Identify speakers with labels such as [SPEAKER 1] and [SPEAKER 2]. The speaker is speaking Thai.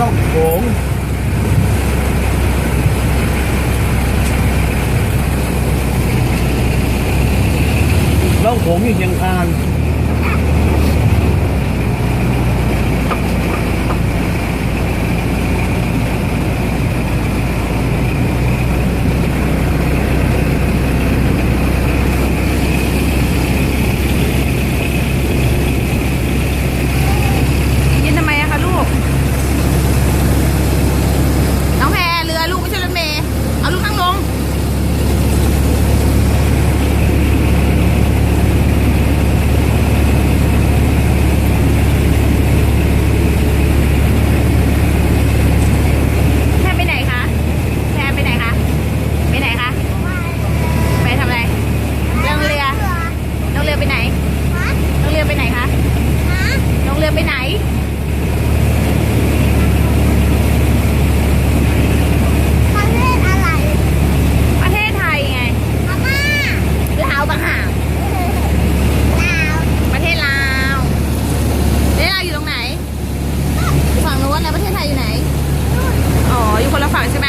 [SPEAKER 1] ล่องโขงล่องโขงอยู่เชียงคาน ฝั่ใช่ไหม